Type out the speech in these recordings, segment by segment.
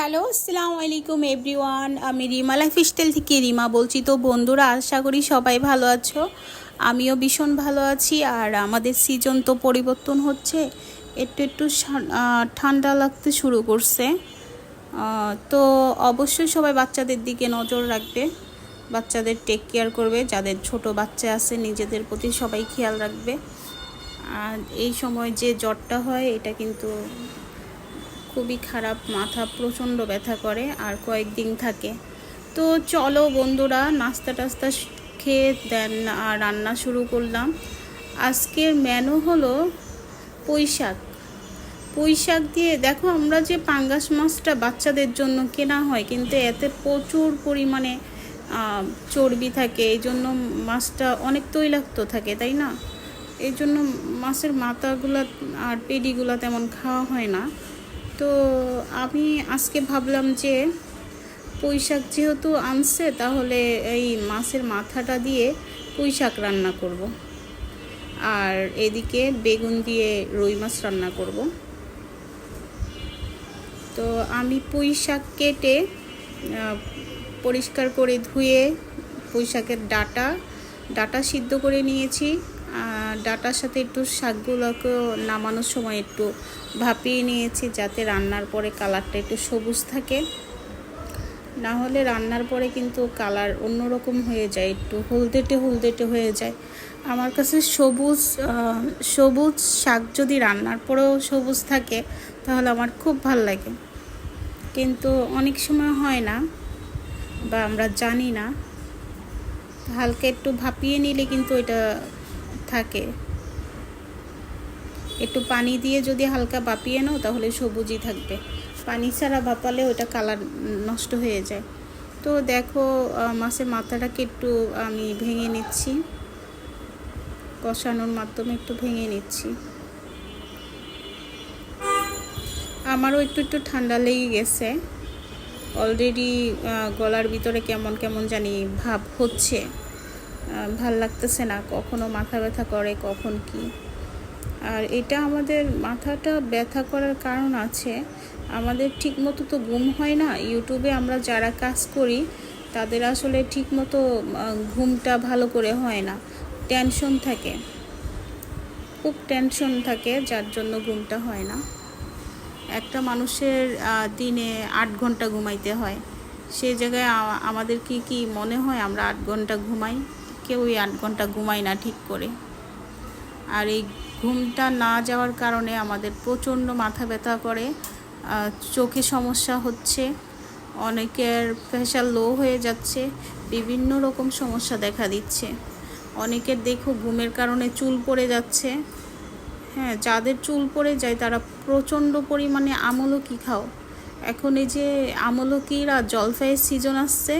Hello, আসসালামু আলাইকুম everyone. আমি রিমা লাইফ স্টাইল থেকে রিমা বলছি। তো বন্ধুরা, আশা করি সবাই ভালো আছো। আমিও ভীষণ ভালো আছি। আর আমাদের সিজন তো পরিবর্তন হচ্ছে। একটু একটু ঠান্ডা লাগতে শুরু করছে। তো অবশ্যই সবাই বাচ্চাদের দিকে নজর রাখবে। বাচ্চাদের টেক কেয়ার করবে। যাদের ছোট বাচ্চা আছে, নিজেদের প্রতি সবাই খেয়াল রাখবে। আর এই সময় যে জ্বরটা হয়, এটা কিন্তু খুবই খারাপ, মাথা প্রচণ্ড ব্যথা করে আর কয়েকদিন থাকে। তো চলো বন্ধুরা, নাস্তা টাস্তা খেয়ে দেন আর রান্না শুরু করলাম। আজকের মেনু হলো পুঁই শাক। পুঁই শাক দিয়ে দেখো আমরা যে পাঙ্গাস মাছটা বাচ্চাদের জন্য কেনা হয়, কিন্তু এতে প্রচুর পরিমাণে চর্বি থাকে। এই জন্য মাছটা অনেক তৈলাক্ত থাকে, তাই না? এই জন্য মাছের মাথাগুলো আর পেডিগুলো তেমন খাওয়া হয় না। তো আমি আজকে ভাবলাম যে পুঁই শাক যেহেতু আনছে, তাহলে এই মাছের মাথাটা দিয়ে পুঁই শাক রান্না করব। আর এদিকে বেগুন দিয়ে রুই মাছ রান্না করব। তো আমি পুঁই শাক কেটে পরিষ্কার করে ধুয়ে পুঁই শাকের ডাটা ডাটা সিদ্ধ করে নিয়েছি ডাটার সাথে একটু শাকগুলোকেও নামানোর সময় একটু ভাপিয়ে নিয়েছি যাতে রান্নার পরে কালারটা একটু সবুজ থাকে। না হলে রান্নার পরে কিন্তু কালার অন্যরকম হয়ে যায়, একটু হলদেটে হলদেটে হয়ে যায়। আমার কাছে সবুজ সবুজ শাক যদি রান্নার পরেও সবুজ থাকে, তাহলে আমার খুব ভালো লাগে। কিন্তু অনেক সময় হয় না, বা আমরা জানি না। হালকা একটু ভাপিয়ে নিলে কিন্তু এটা থাকে। একটু পানি দিয়ে যদি হালকা বাপিয়ে নাও, তাহলে সবুজই থাকবে। পানি ছাড়া বাপালে ওটা কালার নষ্ট হয়ে যায়। তো দেখো মাছের মাথাটাকে একটু আমি ভেঙে নিচ্ছি। কষানোর মাধ্যমে একটু ভেঙে নিচ্ছি। আমারও একটু একটু ঠান্ডা লেগে গেছে। অলরেডি গলার ভিতরে কেমন কেমন জানি ভাব হচ্ছে। ভালো লাগতেছে না, কখনো মাথা ব্যথা করে, কখন কি। আর এটা আমাদের মাথাটা ব্যথা করার কারণ আছে। আমাদের ঠিকমতো তো ঘুম হয় না। ইউটিউবে আমরা যারা কাজ করি, তাদের আসলে ঠিকমতো ঘুমটা ভালো করে হয় না। টেনশন থাকে। খুব টেনশন থাকে, যার জন্য ঘুমটা হয় না। একটা মানুষের দিনে আট ঘণ্টা ঘুমাইতে হয়। সেই জায়গায় আমাদের কি কি মনে হয় আমরা আট ঘণ্টা ঘুমাই? কেউই আট ঘণ্টা ঘুমাই না ঠিক করে। আর এই ঘুমটা না যাওয়ার কারণে আমাদের প্রচণ্ড মাথা ব্যথা করে চোখে সমস্যা হচ্ছে, অনেকের প্রেশার লো হয়ে যাচ্ছে, বিভিন্ন রকম সমস্যা দেখা দিচ্ছে। অনেকের দেখো ঘুমের কারণে চুল পড়ে যাচ্ছে। হ্যাঁ যাদের চুল পড়ে যায় তারা প্রচণ্ড পরিমাণে আমলকি খাও। এখন এই যে আমলকির আর জলপাইয়ের সিজন আসছে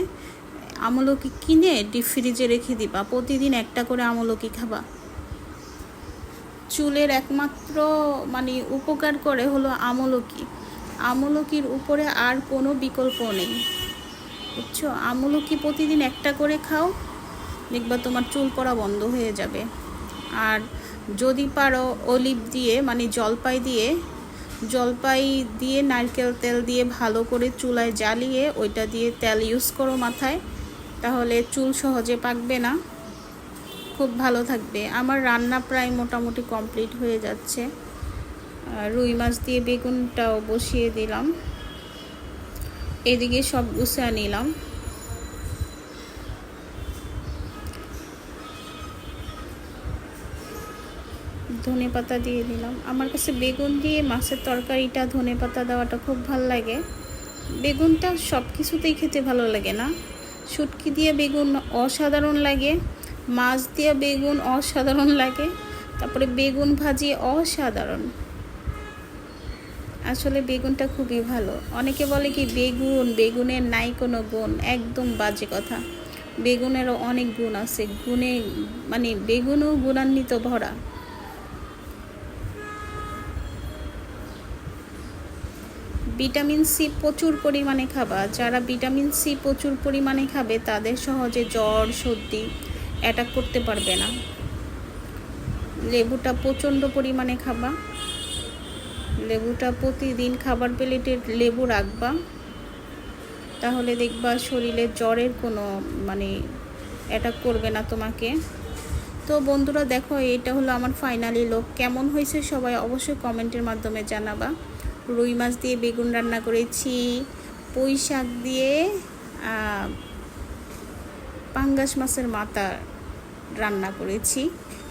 আমলকি কিনে ডিপ ফ্রিজে রেখে দিবা। প্রতিদিন একটা করে আমলকি খাবা। চুলের একমাত্র মানে উপকার করে হলো আমলকি। আমলকির উপরে আর কোনো বিকল্প নেই। বুঝছ? আমলকি প্রতিদিন একটা করে খাও, দেখবা তোমার চুল পড়া বন্ধ হয়ে যাবে। আর যদি পারো অলিভ দিয়ে মানে জলপাই দিয়ে জলপাই দিয়ে নারকেল তেল দিয়ে ভালো করে চুলায় জ্বালিয়ে ওইটা দিয়ে তেল ইউজ করো মাথায়। তাহলে চুল সহজে পাকবে না। খুব ভালো থাকবে। আমার রান্না প্রায় মোটামুটি কমপ্লিট হয়ে যাচ্ছে। রুই মাছ দিয়ে বেগুনটাও বসিয়ে দিলাম। এদিকে সব গুছিয়ে নিলাম। ধনে পাতা দিয়ে দিলাম। আমার কাছে বেগুন দিয়ে মাছের তরকারিটা, ধনে পাতা দেওয়াটা খুব ভালো লাগে। বেগুনটা সব কিছুতেই খেতে ভালো লাগে না। শুটকি দিয়ে বেগুন অসাধারণ লাগে, মাছ দিয়ে বেগুন অসাধারণ লাগে, তারপরে বেগুন ভাজি অসাধারণ। আসলে বেগুনটা খুবই ভালো। অনেকে বলে কি বেগুন, বেগুনের নাই কোনো গুণ, একদম বাজে কথা। বেগুনেরও অনেক গুণ আছে, গুণে মানে বেগুনও গুণান্বিত ভরা। ভিটামিন সি প্রচুর পরিমাণে খাবা। যারা ভিটামিন সি প্রচুর পরিমাণে খাবে, তাদের সহজে জ্বর, সর্দি অ্যাটাক করতে পারবে না। লেবুটা প্রচণ্ড পরিমাণে খাবা। লেবুটা প্রতিদিন খাবার প্লেটে লেবু রাখবা। তাহলে দেখবা শরীরে জ্বরের কোনো মানে অ্যাটাক করবে না তোমাকে। তো বন্ধুরা দেখো, এটা হলো আমার ফাইনালি লোক কেমন হয়েছে সবাই অবশ্যই কমেন্টের মাধ্যমে জানাবা। রুই মাছ দিয়ে বেগুন রান্না করেছি, পুঁই শাক দিয়ে পাঙ্গাস মাছের মাথা রান্না করেছি,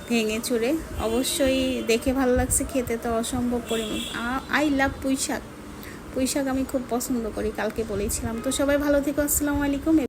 ভেঙে চুরে। অবশ্যই দেখে ভালো লাগছে, খেতে তো অসম্ভব পরিমাণ। আই লাভ পুঁই শাক। পুঁই শাক আমি খুব পছন্দ করি, কালকে বলেছিলাম। তো সবাই ভালো থেকো, আসসালামু আলাইকুম।